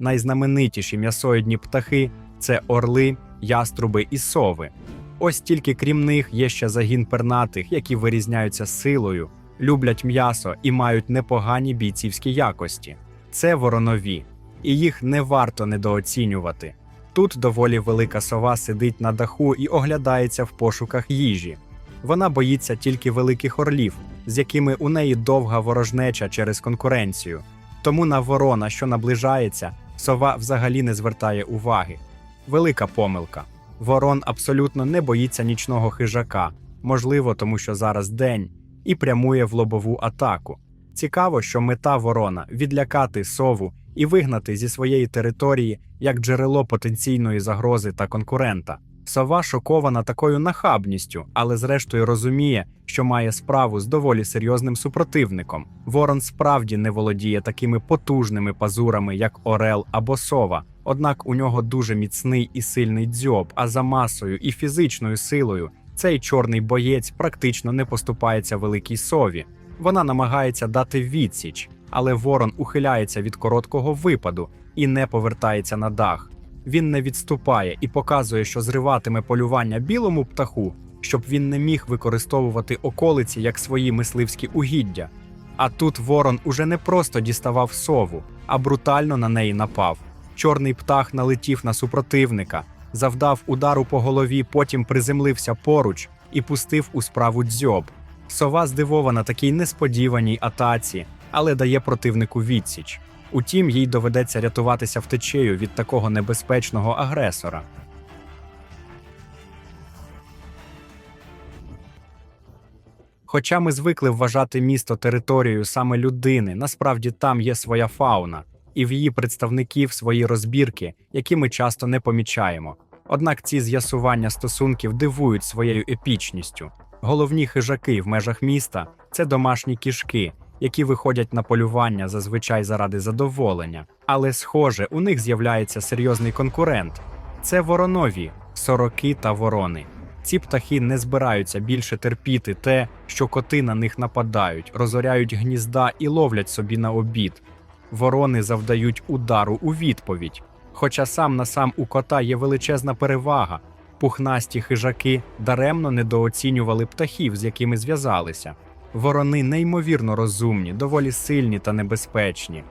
Найзнаменитіші м'ясоїдні птахи це орли, яструби і сови. Ось тільки крім них є ще загін пернатих, які вирізняються силою, люблять м'ясо і мають непогані бійцівські якості. Це воронові, і їх не варто недооцінювати. Тут доволі велика сова сидить на даху і оглядається в пошуках їжі. Вона боїться тільки великих орлів, з якими у неї довга ворожнеча через конкуренцію. Тому на ворона, що наближається, сова взагалі не звертає уваги. Велика помилка. Ворон абсолютно не боїться нічного хижака, можливо, тому що зараз день, і прямує в лобову атаку. Цікаво, що мета ворона відлякати сову і вигнати зі своєї території як джерело потенційної загрози та конкурента. Сова шокована такою нахабністю, але зрештою розуміє, що має справу з доволі серйозним супротивником. Ворон справді не володіє такими потужними пазурами, як орел або сова. Однак у нього дуже міцний і сильний дзьоб, а за масою і фізичною силою цей чорний боєць практично не поступається великій сові. Вона намагається дати відсіч, але ворон ухиляється від короткого випаду і не повертається на дах. Він не відступає і показує, що зриватиме полювання білому птаху, щоб він не міг використовувати околиці як свої мисливські угіддя. А тут ворон уже не просто діставав сову, а брутально на неї напав. Чорний птах налетів на супротивника, завдав удару по голові, потім приземлився поруч і пустив у справу дзьоб. Сова здивована такій несподіваній атаці, але дає противнику відсіч. Утім, їй доведеться рятуватися втечею від такого небезпечного агресора. Хоча ми звикли вважати місто територією саме людини, насправді там є своя фауна, і в її представників свої розбірки, які ми часто не помічаємо. Однак ці з'ясування стосунків дивують своєю епічністю. Головні хижаки в межах міста це домашні кішки, які виходять на полювання зазвичай заради задоволення. Але, схоже, у них з'являється серйозний конкурент це воронові, сороки та ворони. Ці птахи не збираються більше терпіти те, що коти на них нападають, розоряють гнізда і ловлять собі на обід. Ворони завдають удару у відповідь. Хоча сам на сам у кота є величезна перевага, пухнасті хижаки даремно недооцінювали птахів, з якими зв'язалися. Ворони неймовірно розумні, доволі сильні та небезпечні.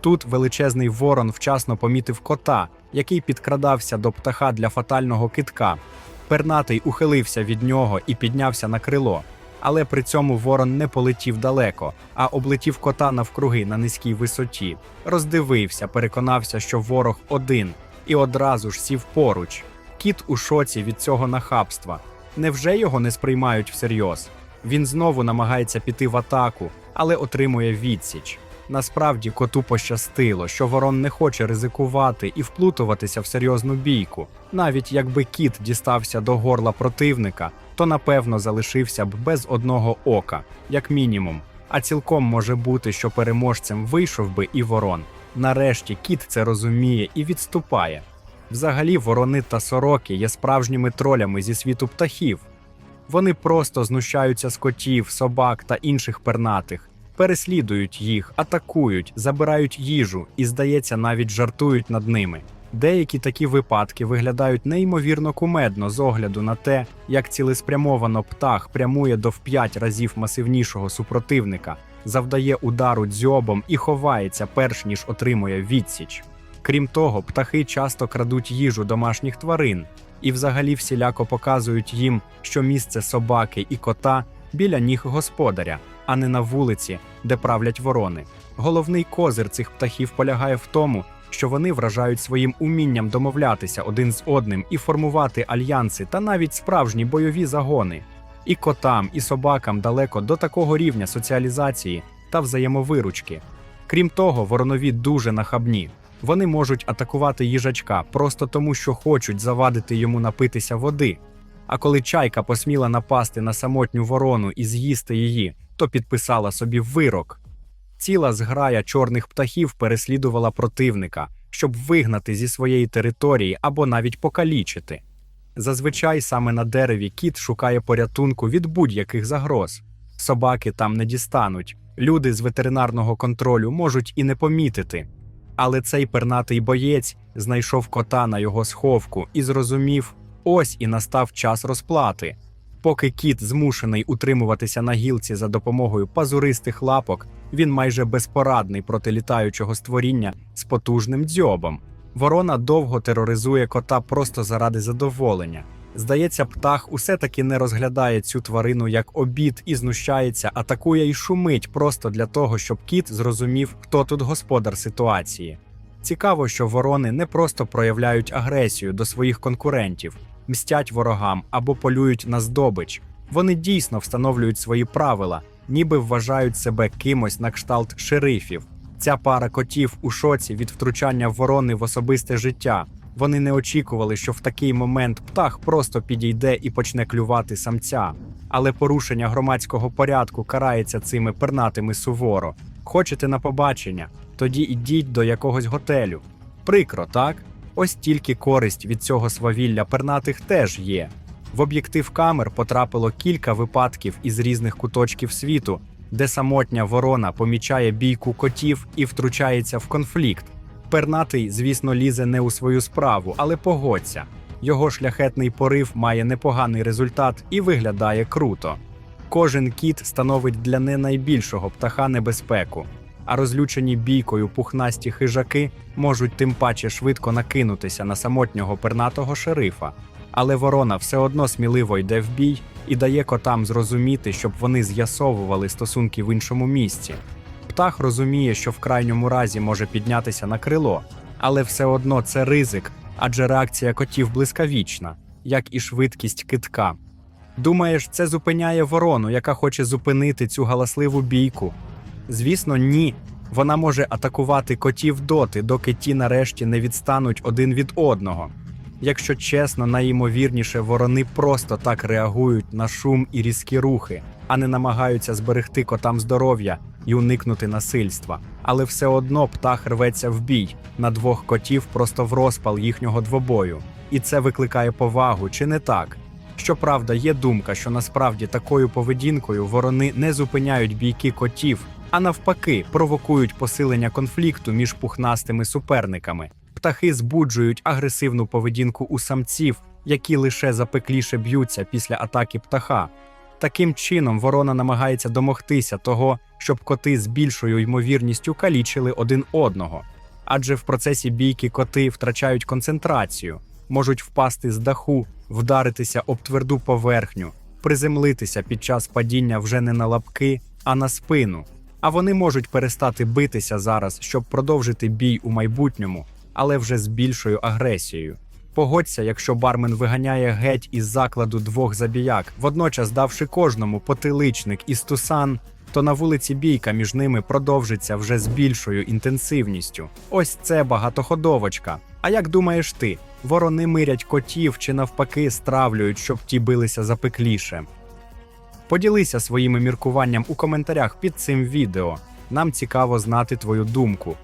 Тут величезний ворон вчасно помітив кота, який підкрадався до птаха для фатального китка. Пернатий ухилився від нього і піднявся на крило. Але при цьому ворон не полетів далеко, а облетів кота навкруги на низькій висоті. Роздивився, переконався, що ворог один, і одразу ж сів поруч. Кіт у шоці від цього нахабства. Невже його не сприймають всерйоз? Він знову намагається піти в атаку, але отримує відсіч. Насправді коту пощастило, що ворон не хоче ризикувати і вплутуватися в серйозну бійку. Навіть якби кіт дістався до горла противника, то напевно залишився б без одного ока, як мінімум. А цілком може бути, що переможцем вийшов би і ворон. Нарешті кіт це розуміє і відступає. Взагалі, ворони та сороки є справжніми тролями зі світу птахів. Вони просто знущаються з котів, собак та інших пернатих, переслідують їх, атакують, забирають їжу і, здається, навіть жартують над ними. Деякі такі випадки виглядають неймовірно кумедно з огляду на те, як цілеспрямовано птах прямує до в п'ять разів масивнішого супротивника, завдає удару дзьобом і ховається, перш ніж отримує відсіч. Крім того, птахи часто крадуть їжу домашніх тварин і взагалі всіляко показують їм, що місце собаки і кота біля ніг господаря, а не на вулиці, де правлять ворони. Головний козир цих птахів полягає в тому, що вони вражають своїм умінням домовлятися один з одним і формувати альянси та навіть справжні бойові загони. І котам, і собакам далеко до такого рівня соціалізації та взаємовиручки. Крім того, воронові дуже нахабні. Вони можуть атакувати їжачка просто тому, що хочуть завадити йому напитися води. А коли чайка посміла напасти на самотню ворону і з'їсти її, то підписала собі вирок. Ціла зграя чорних птахів переслідувала противника, щоб вигнати зі своєї території або навіть покалічити. Зазвичай саме на дереві кіт шукає порятунку від будь-яких загроз. Собаки там не дістануть, Люди з ветеринарного контролю можуть і не помітити. Але цей пернатий боєць знайшов кота на його сховку і зрозумів: ось і настав час розплати. Поки кіт змушений утримуватися на гілці за допомогою пазуристих лапок, він майже безпорадний проти літаючого створіння з потужним дзьобом. Ворона довго тероризує кота просто заради задоволення. Здається, птах усе таки не розглядає цю тварину як обід і знущається, атакує і шумить просто для того, щоб кіт зрозумів, хто тут господар ситуації. Цікаво, що ворони не просто проявляють агресію до своїх конкурентів, мстять ворогам або полюють на здобич. Вони дійсно встановлюють свої правила, ніби вважають себе кимось на кшталт шерифів. Ця пара котів у шоці від втручання ворони в особисте життя. Вони не очікували, що в такий момент птах просто підійде і почне клювати самця. Але порушення громадського порядку карається цими пернатими суворо. Хочете на побачення? Тоді ідіть до якогось готелю. Прикро, так? Ось тільки користь від цього свавілля пернатих теж є. В об'єктив камер потрапило кілька випадків із різних куточків світу, де самотня ворона помічає бійку котів і втручається в конфлікт. Пернатий, звісно, лізе не у свою справу, але погодься. Його шляхетний порив має непоганий результат і виглядає круто. Кожен кіт становить для не найбільшого птаха небезпеку, а розлючені бійкою пухнасті хижаки можуть тим паче швидко накинутися на самотнього пернатого шерифа. Але ворона все одно сміливо йде в бій і дає котам зрозуміти, щоб вони з'ясовували стосунки в іншому місці. Птах розуміє, що в крайньому разі може піднятися на крило, але все одно це ризик, адже реакція котів блискавічна, як і швидкість китка. Думаєш, це зупиняє ворону, яка хоче зупинити цю галасливу бійку? Звісно, ні. Вона може атакувати котів доти, доки ті нарешті не відстануть один від одного. Якщо чесно, найімовірніше ворони просто так реагують на шум і різкі рухи, а не намагаються зберегти котам здоров'я і уникнути насильства. Але все одно птах рветься в бій на двох котів просто в розпал їхнього двобою. І це викликає повагу, чи не так? Щоправда, є думка, що насправді такою поведінкою ворони не зупиняють бійки котів, а навпаки, провокують посилення конфлікту між пухнастими суперниками. Птахи збуджують агресивну поведінку у самців, які лише запекліше б'ються після атаки птаха. Таким чином, ворона намагається домогтися того, щоб коти з більшою ймовірністю калічили один одного. Адже в процесі бійки коти втрачають концентрацію, можуть впасти з даху, вдаритися об тверду поверхню, приземлитися під час падіння вже не на лапки, а на спину. А вони можуть перестати битися зараз, щоб продовжити бій у майбутньому, але вже з більшою агресією. Погодься, якщо бармен виганяє геть із закладу двох забіяк, водночас давши кожному потиличник і стусан, то на вулиці бійка між ними продовжиться вже з більшою інтенсивністю. Ось це багатоходовочка. А як думаєш ти, ворони мирять котів чи навпаки стравлюють, щоб ті билися запекліше? Поділися своїми міркуванням у коментарях під цим відео. Нам цікаво знати твою думку.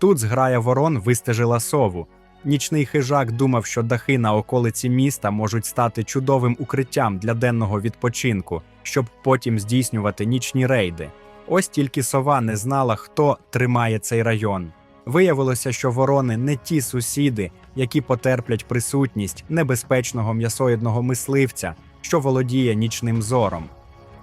Тут зграя ворон вистежила сову. Нічний хижак думав, що дахи на околиці міста можуть стати чудовим укриттям для денного відпочинку, щоб потім здійснювати нічні рейди. Ось тільки сова не знала, хто тримає цей район. Виявилося, що ворони не ті сусіди, які потерплять присутність небезпечного м'ясоїдного мисливця, що володіє нічним зором.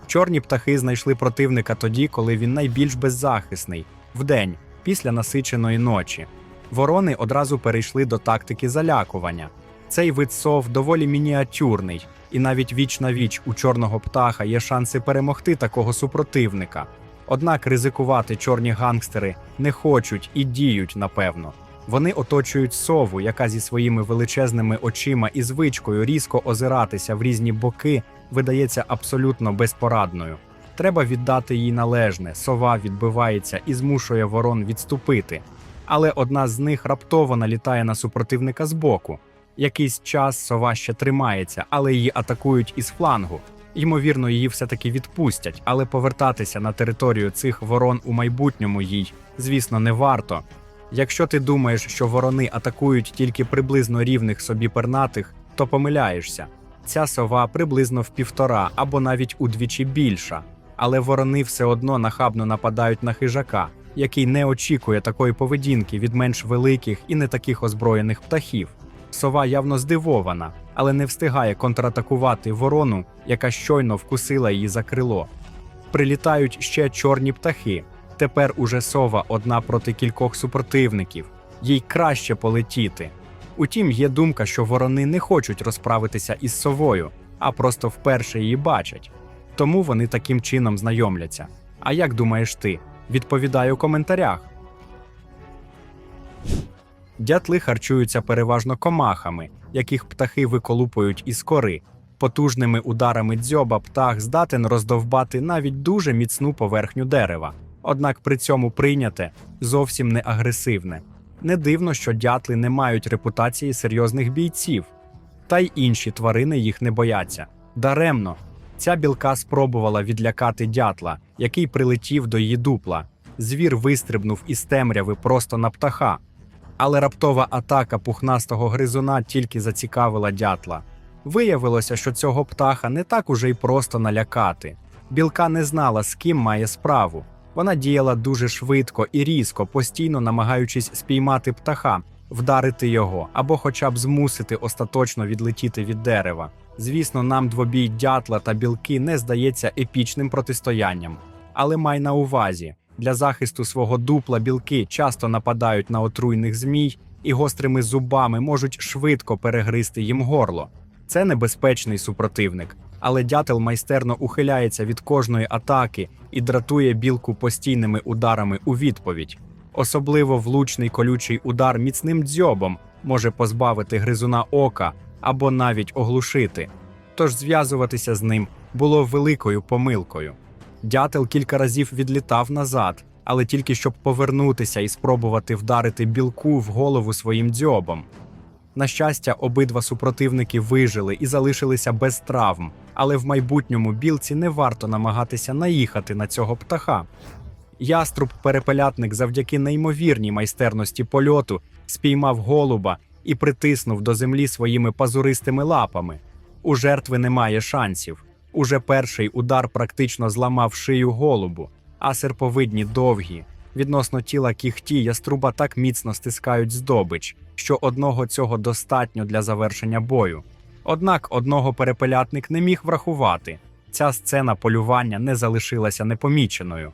Чорні птахи знайшли противника тоді, коли він найбільш беззахисний вдень, після насиченої ночі. Ворони одразу перейшли до тактики залякування. Цей вид сов доволі мініатюрний, і навіть віч на віч у чорного птаха є шанси перемогти такого супротивника. Однак ризикувати чорні гангстери не хочуть і діють, напевно. Вони оточують сову, яка зі своїми величезними очима і звичкою різко озиратися в різні боки видається абсолютно безпорадною. Треба віддати їй належне. Сова відбивається і змушує ворон відступити. Але одна з них раптово налітає на супротивника збоку. Якийсь час сова ще тримається, але її атакують із флангу. Ймовірно, її все-таки відпустять, але повертатися на територію цих ворон у майбутньому їй, звісно, не варто. Якщо ти думаєш, що ворони атакують тільки приблизно рівних собі пернатих, то помиляєшся. Ця сова приблизно в півтора або навіть удвічі більша, але ворони все одно нахабно нападають на хижака, який не очікує такої поведінки від менш великих і не таких озброєних птахів. Сова явно здивована, але не встигає контратакувати ворону, яка щойно вкусила її за крило. Прилітають ще чорні птахи. Тепер уже сова одна проти кількох супротивників. Їй краще полетіти. Утім, є думка, що ворони не хочуть розправитися із совою, а просто вперше її бачать. Тому вони таким чином знайомляться. А як думаєш ти? Відповідай у коментарях. Дятли харчуються переважно комахами, яких птахи виколупують із кори. Потужними ударами дзьоба птах здатен роздовбати навіть дуже міцну поверхню дерева. Однак при цьому прийняте зовсім не агресивне. Не дивно, що дятли не мають репутації серйозних бійців, та й інші тварини їх не бояться. Даремно, ця білка спробувала відлякати дятла, який прилетів до її дупла. Звір вистрибнув із темряви просто на птаха. Але раптова атака пухнастого гризуна тільки зацікавила дятла. Виявилося, що цього птаха не так уже й просто налякати. Білка не знала, з ким має справу. Вона діяла дуже швидко і різко, постійно намагаючись спіймати птаха, вдарити його або хоча б змусити остаточно відлетіти від дерева. Звісно, нам двобій дятла та білки не здається епічним протистоянням. Але май на увазі, для захисту свого дупла білки часто нападають на отруйних змій і гострими зубами можуть швидко перегризти їм горло. Це небезпечний супротивник, але дятел майстерно ухиляється від кожної атаки і дратує білку постійними ударами у відповідь. Особливо влучний колючий удар міцним дзьобом може позбавити гризуна ока або навіть оглушити. Тож зв'язуватися з ним було великою помилкою. Дятел кілька разів відлітав назад, але тільки щоб повернутися і спробувати вдарити білку в голову своїм дзьобом. На щастя, обидва супротивники вижили і залишилися без травм, але в майбутньому білці не варто намагатися наїхати на цього птаха. Яструб перепелятник завдяки неймовірній майстерності польоту спіймав голуба і притиснув до землі своїми пазуристими лапами. У жертви немає шансів. Уже перший удар практично зламав шию голубу, а серповидні довгі. Відносно тіла кіхті яструба так міцно стискають здобич, що одного цього достатньо для завершення бою. Однак одного перепелятник не міг врахувати. Ця сцена полювання не залишилася непоміченою.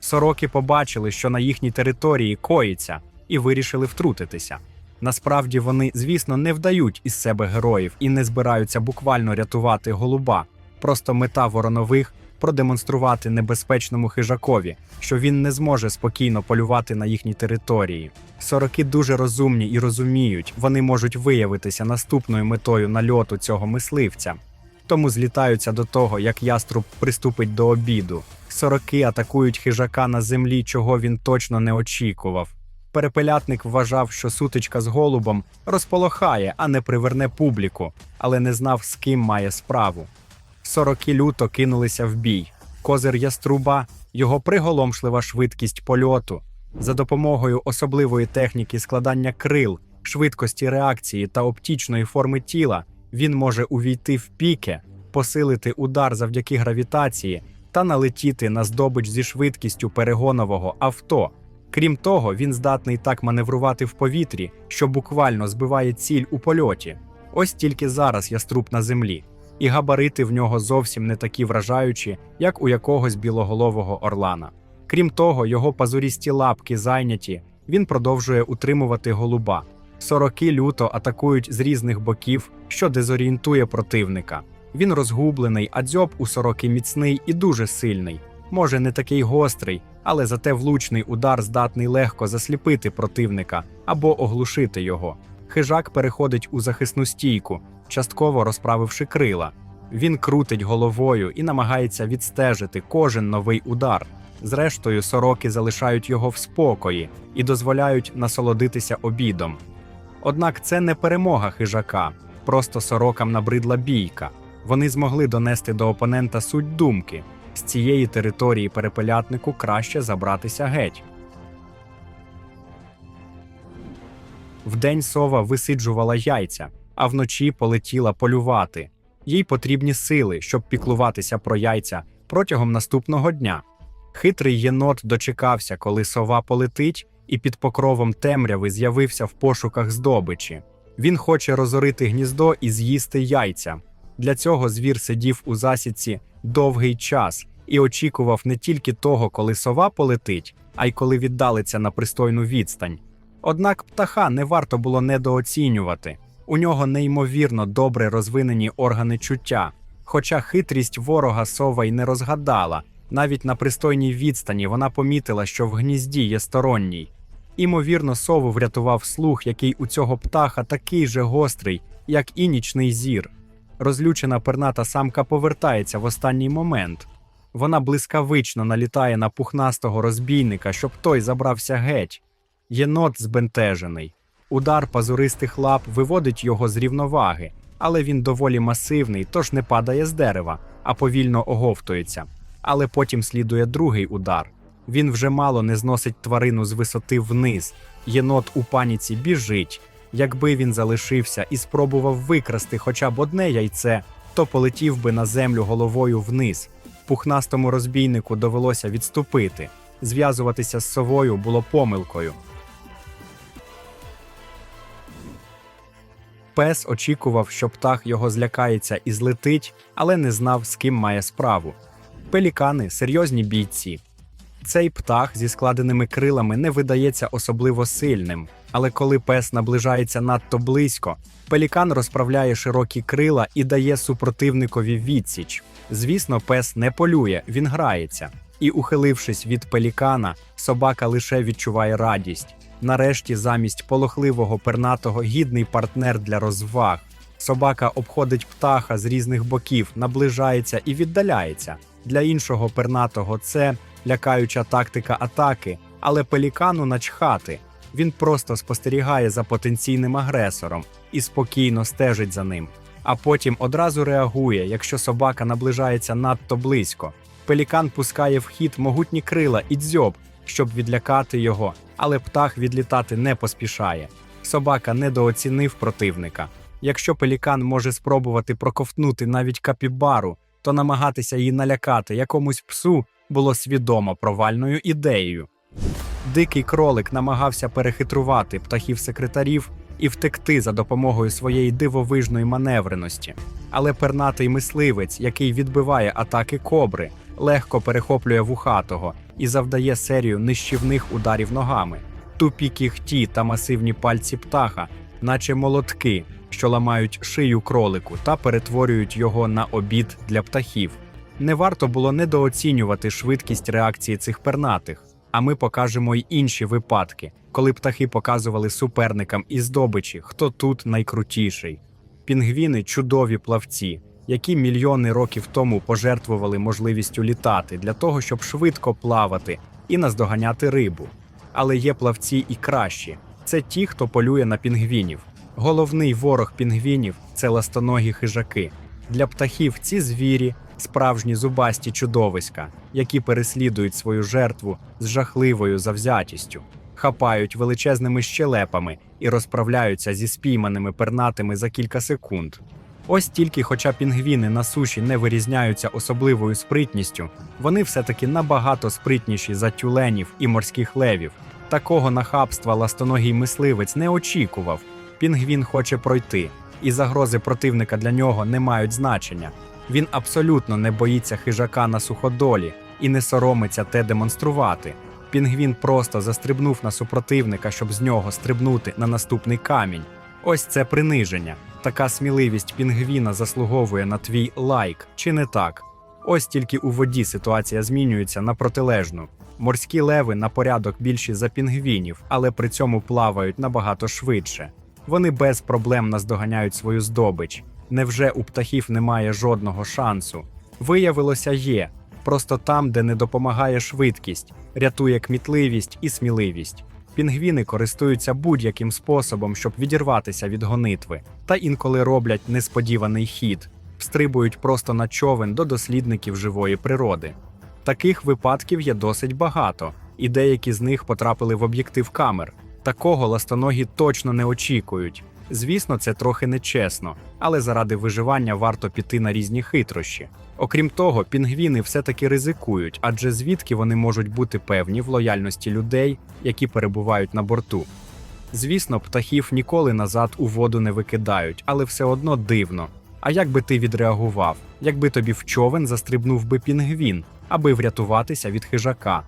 Сороки побачили, що на їхній території коїться, і вирішили втрутитися. Насправді вони, звісно, не вдають із себе героїв і не збираються буквально рятувати голуба. Просто мета воронових продемонструвати небезпечному хижакові, що він не зможе спокійно полювати на їхній території. Сороки дуже розумні і розуміють, вони можуть виявитися наступною метою нальоту цього мисливця. Тому злітаються до того, як яструб приступить до обіду. Сороки атакують хижака на землі, чого він точно не очікував. Перепелятник вважав, що сутичка з голубом розполохає, а не приверне публіку, але не знав, з ким має справу. Сороки люто кинулися в бій. Козир яструба, його приголомшлива швидкість польоту. За допомогою особливої техніки складання крил, швидкості реакції та оптічної форми тіла він може увійти в піке, посилити удар завдяки гравітації та налетіти на здобич зі швидкістю перегонового авто. Крім того, він здатний так маневрувати в повітрі, що буквально збиває ціль у польоті. Ось тільки зараз яструб на землі, і габарити в нього зовсім не такі вражаючі, як у якогось білоголового орлана. Крім того, його пазурісті лапки зайняті, він продовжує утримувати голуба. Сороки люто атакують з різних боків, що дезорієнтує противника. Він розгублений, а дзьоб у сороки міцний і дуже сильний. Може, не такий гострий, але зате влучний удар здатний легко засліпити противника або оглушити його. Хижак переходить у захисну стійку, частково розправивши крила. Він крутить головою і намагається відстежити кожен новий удар. Зрештою, сороки залишають його в спокої і дозволяють насолодитися обідом. Однак це не перемога хижака, просто сорокам набридла бійка. Вони змогли донести до опонента суть думки з цієї території перепелятнику краще забратися геть. Вдень сова висиджувала яйця, а вночі полетіла полювати. Їй потрібні сили, щоб піклуватися про яйця протягом наступного дня. Хитрий єнот дочекався, коли сова полетить, і під покровом темряви з'явився в пошуках здобичі. Він хоче розорити гніздо і з'їсти яйця. Для цього звір сидів у засідці довгий час і очікував не тільки того, коли сова полетить, а й коли віддалиться на пристойну відстань. Однак птаха не варто було недооцінювати. У нього неймовірно добре розвинені органи чуття. Хоча хитрість ворога сова й не розгадала, навіть на пристойній відстані вона помітила, що в гнізді є сторонній. Імовірно, сову врятував слух, який у цього птаха такий же гострий, як і нічний зір. Розлючена перната самка повертається в останній момент. Вона блискавично налітає на пухнастого розбійника, щоб той забрався геть. Єнот збентежений. Удар пазуристих лап виводить його з рівноваги, але він доволі масивний, тож не падає з дерева, а повільно оговтується. Але потім слідує другий удар. Він вже мало не зносить тварину з висоти вниз. Єнот у паніці біжить. Якби він залишився і спробував викрасти хоча б одне яйце, то полетів би на землю головою вниз. Пухнастому розбійнику довелося відступити. Зв'язуватися з совою було помилкою. Пес очікував, що птах його злякається і злетить, але не знав, з ким має справу. Пелікани серйозні бійці. Цей птах зі складеними крилами не видається особливо сильним, але коли пес наближається надто близько, пелікан розправляє широкі крила і дає супротивникові відсіч. Звісно, пес не полює, він грається. І, ухилившись від пелікана, собака лише відчуває радість. Нарешті, замість полохливого пернатого гідний партнер для розваг. Собака обходить птаха з різних боків, наближається і віддаляється. Для іншого пернатого це лякаюча тактика атаки, але пелікану начхати. Він просто спостерігає за потенційним агресором і спокійно стежить за ним. А потім одразу реагує, якщо собака наближається надто близько. Пелікан пускає в хід могутні крила і дзьоб, щоб відлякати його, але птах відлітати не поспішає. Собака недооцінив противника. Якщо пелікан може спробувати проковтнути навіть капібару, то намагатися її налякати якомусь псу було свідомо провальною ідеєю. Дикий кролик намагався перехитрувати птахів секретарів і втекти за допомогою своєї дивовижної маневреності. Але пернатий мисливець, який відбиває атаки кобри, легко перехоплює вухатого і завдає серію нищівних ударів ногами. Тупі кіхті та масивні пальці птаха, наче молотки, що ламають шию кролику та перетворюють його на обід для птахів. Не варто було недооцінювати швидкість реакції цих пернатих. А ми покажемо й інші випадки, коли птахи показували суперникам із здобичі, хто тут найкрутіший. Пінгвіни чудові плавці, які мільйони років тому пожертвували можливістю літати для того, щоб швидко плавати і наздоганяти рибу. Але є плавці і кращі це ті, хто полює на пінгвінів. Головний ворог пінгвінів це ластоногі хижаки. Для птахів ці звірі справжні зубасті чудовиська, які переслідують свою жертву з жахливою завзятістю, хапають величезними щелепами і розправляються зі спійманими пернатими за кілька секунд. Ось тільки, хоча пінгвіни на суші не вирізняються особливою спритністю, вони все-таки набагато спритніші за тюленів і морських левів. Такого нахабства ластоногий мисливець не очікував. Пінгвін хоче пройти, і загрози противника для нього не мають значення. Він абсолютно не боїться хижака на суходолі і не соромиться те демонструвати. Пінгвін просто застрибнув на супротивника, щоб з нього стрибнути на наступний камінь. Ось це приниження. Така сміливість пінгвіна заслуговує на твій лайк, чи не так? Ось тільки у воді ситуація змінюється на протилежну. Морські леви на порядок більші за пінгвінів, але при цьому плавають набагато швидше. Вони без проблем наздоганяють свою здобич. Невже у птахів немає жодного шансу? Виявилося, є. Просто там, де не допомагає швидкість, рятує кмітливість і сміливість. Пінгвіни користуються будь-яким способом, щоб відірватися від гонитви, та інколи роблять несподіваний хід, встрибують просто на човен до дослідників живої природи. Таких випадків є досить багато, і деякі з них потрапили в об'єктив камер. Такого ластоногі точно не очікують. Звісно, це трохи нечесно, але заради виживання варто піти на різні хитрощі. Окрім того, пінгвіни все-таки ризикують, адже звідки вони можуть бути певні в лояльності людей, які перебувають на борту. Звісно, птахів ніколи назад у воду не викидають, але все одно дивно. А як би ти відреагував, якби тобі в човен застрибнув би пінгвін, аби врятуватися від хижака?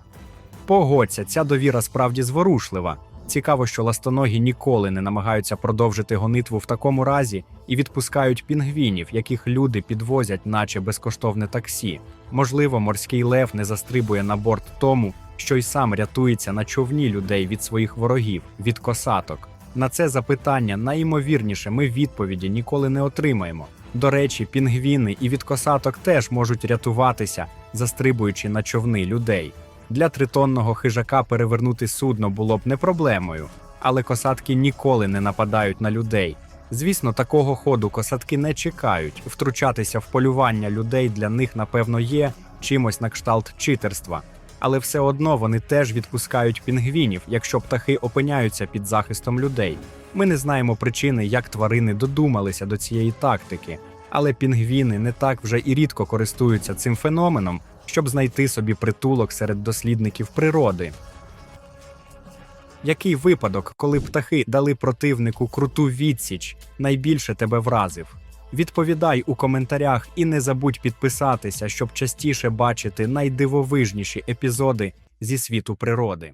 Погодься, ця довіра справді зворушлива. Цікаво, що ластоногі ніколи не намагаються продовжити гонитву в такому разі і відпускають пінгвінів, яких люди підвозять, наче безкоштовне таксі. Можливо, морський лев не застрибує на борт тому, що й сам рятується на човні людей від своїх ворогів, від косаток. На це запитання найімовірніше ми відповіді ніколи не отримаємо. До речі, пінгвіни і від косаток теж можуть рятуватися, застрибуючи на човни людей. Для тритонного хижака перевернути судно було б не проблемою, але косатки ніколи не нападають на людей. Звісно, такого ходу косатки не чекають. Втручатися в полювання людей для них, напевно, є чимось на кшталт читерства. Але все одно вони теж відпускають пінгвінів, якщо птахи опиняються під захистом людей. Ми не знаємо причини, як тварини додумалися до цієї тактики, але пінгвіни не так вже і рідко користуються цим феноменом, щоб знайти собі притулок серед дослідників природи. Який випадок, коли птахи дали противнику круту відсіч, найбільше тебе вразив? Відповідай у коментарях і не забудь підписатися, щоб частіше бачити найдивовижніші епізоди зі світу природи.